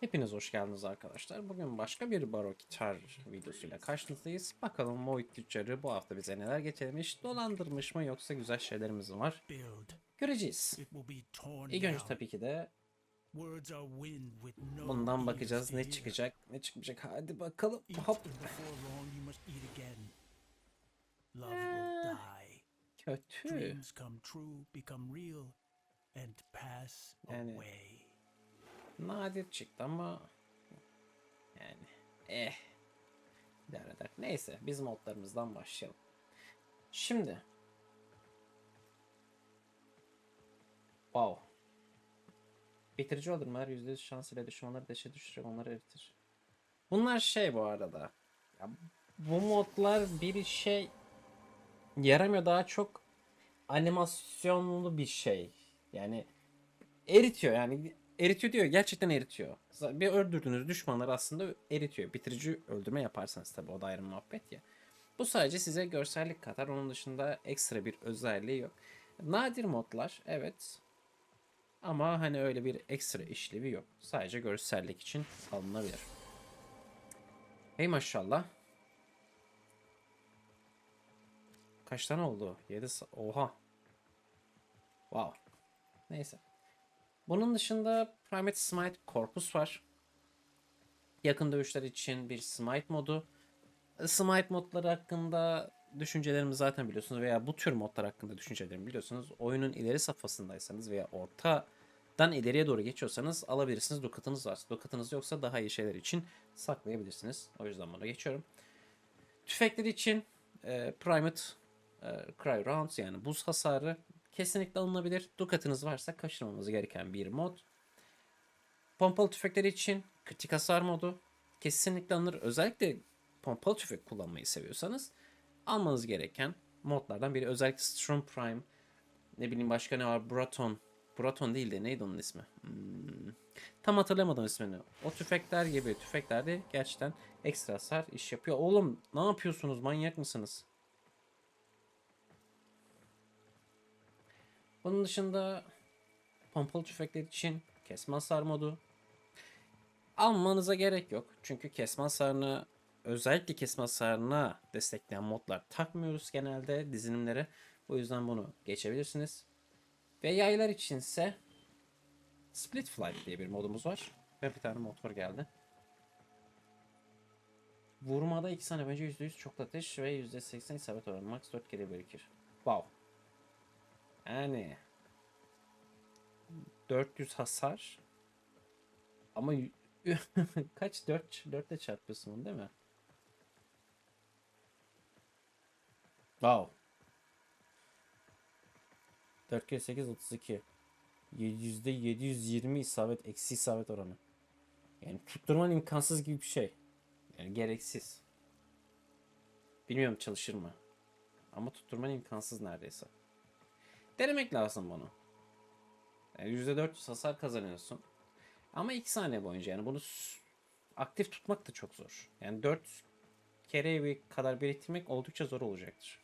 Hepiniz hoş geldiniz arkadaşlar. Bugün başka bir baro gitar videosuyla karşınızdayız. Bakalım Void tüccarı bu hafta bize neler getirmiş, dolandırmış mı yoksa güzel şeylerimiz mi var? Göreceğiz. İlk önce tabii ki de bundan bakacağız ne çıkacak, ne çıkmayacak. Hadi bakalım. Hop. Eh. Kötü. Yani-. Nadir çıktı ama yani eh idare eder. Neyse biz modlarımızdan başlayalım. Şimdi Wow. Bitirici öldürmeler %100 şans ile düşmanları deşe düşürüp onları eritir. Bunlar şey bu arada. Ya, bu modlar bir şey yaramıyor daha çok animasyonlu bir şey. Yani eritiyor yani eritiyor diyor gerçekten eritiyor. Bir öldürdüğünüz düşmanları aslında eritiyor. Bitirici öldürme yaparsanız tabii o da ayrı muhabbet ya. Bu sadece size görsellik katar. Onun dışında ekstra bir özelliği yok. Nadir modlar evet. Ama hani öyle bir ekstra işlevi yok. Sadece görsellik için alınabilir. Hey maşallah. Kaç tane oldu? 7 Oha. Wow. Neyse. Bunun dışında Primate Smite Corpus var. Yakın dövüşler için bir Smite modu. Smite modları hakkında düşüncelerimi zaten biliyorsunuz veya bu tür modlar hakkında düşüncelerimi biliyorsunuz. Oyunun ileri safhasındaysanız veya ortadan ileriye doğru geçiyorsanız alabilirsiniz. Dukatınız varsa. Dukatınız yoksa daha iyi şeyler için saklayabilirsiniz. O yüzden buna geçiyorum. Tüfekler için e, Primate e, Cry Rounds yani buz hasarı kesinlikle alınabilir. Dukatınız varsa kaçırmamanız gereken bir mod. Pompalı tüfekleri için kritik hasar modu kesinlikle alınır. Özellikle pompalı tüfek kullanmayı seviyorsanız almanız gereken modlardan biri. Özellikle Storm Prime, ne bileyim başka ne var, Braton. Braton değil de neydi onun ismi? Hmm. Tam hatırlamadım ismini. O tüfekler gibi tüfekler de gerçekten ekstra hasar iş yapıyor. Oğlum ne yapıyorsunuz? Manyak mısınız? Bunun dışında pompalı tüfekler için kesme hasar modu. Almanıza gerek yok. Çünkü kesme hasarını özellikle kesme hasarına destekleyen modlar takmıyoruz genelde dizilimlere. O yüzden bunu geçebilirsiniz. Ve yaylar içinse Split Flight diye bir modumuz var. Ve bir tane motor geldi. Vurmada 2 saniye önce %100 çok ateş ve %80 isabet oranı. Max 4 kere birikir. Wow. Yani 400 hasar ama kaç 4 4 ile çarpıyorsun bunu değil mi? Wow. 4 kere 8 32. Yüzde 720 isabet eksi isabet oranı. Yani tutturman imkansız gibi bir şey. Yani gereksiz. Bilmiyorum çalışır mı. Ama tutturman imkansız neredeyse. Denemek lazım bunu. Yani %400 hasar kazanıyorsun. Ama 2 saniye boyunca yani bunu aktif tutmak da çok zor. Yani 4 kere bir kadar biriktirmek oldukça zor olacaktır.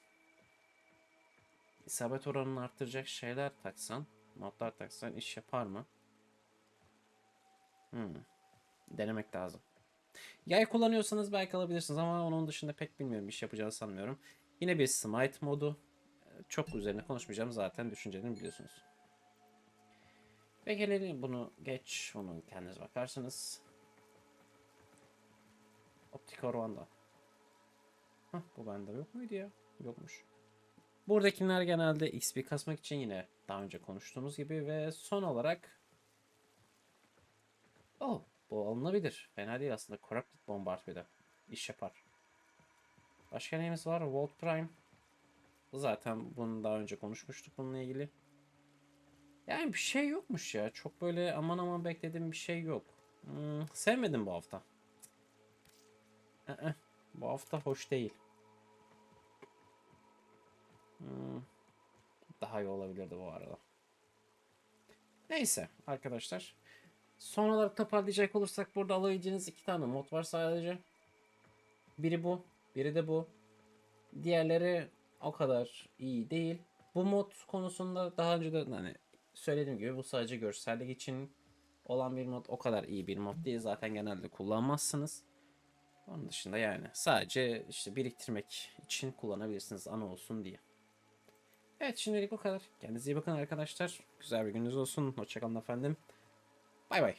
İsabet oranını arttıracak şeyler taksan, modlar taksan iş yapar mı? Hmm. Denemek lazım. Yay kullanıyorsanız belki alabilirsiniz ama onun dışında pek bilmiyorum iş yapacağını sanmıyorum. Yine bir smite modu. Çok üzerine konuşmayacağım zaten düşüncelerimi biliyorsunuz. Ve gelelim bunu geç, bunu kendiniz bakarsınız. Optik Orvanda. Hah bu bende yok muydu ya? Yokmuş. Buradakiler genelde XP kasmak için yine daha önce konuştuğumuz gibi ve son olarak Oh bu alınabilir. Fena değil aslında. Corrupted Bombard bir de. İş yapar. Başka neyimiz var? Volt Prime. Zaten bunu daha önce konuşmuştuk bununla ilgili. Yani bir şey yokmuş ya. Çok böyle aman aman beklediğim bir şey yok. Hmm, sevmedim bu hafta. Ee, bu hafta hoş değil. Hmm, daha iyi olabilirdi bu arada. Neyse arkadaşlar. Son olarak toparlayacak olursak burada alabileceğiniz iki tane mod var sadece. Biri bu, biri de bu. Diğerleri o kadar iyi değil. Bu mod konusunda daha önce de hani söylediğim gibi bu sadece görsellik için olan bir mod o kadar iyi bir mod değil. Zaten genelde kullanmazsınız. Onun dışında yani sadece işte biriktirmek için kullanabilirsiniz ana olsun diye. Evet şimdilik bu kadar. Kendinize iyi bakın arkadaşlar. Güzel bir gününüz olsun. Hoşçakalın efendim. Bay bay.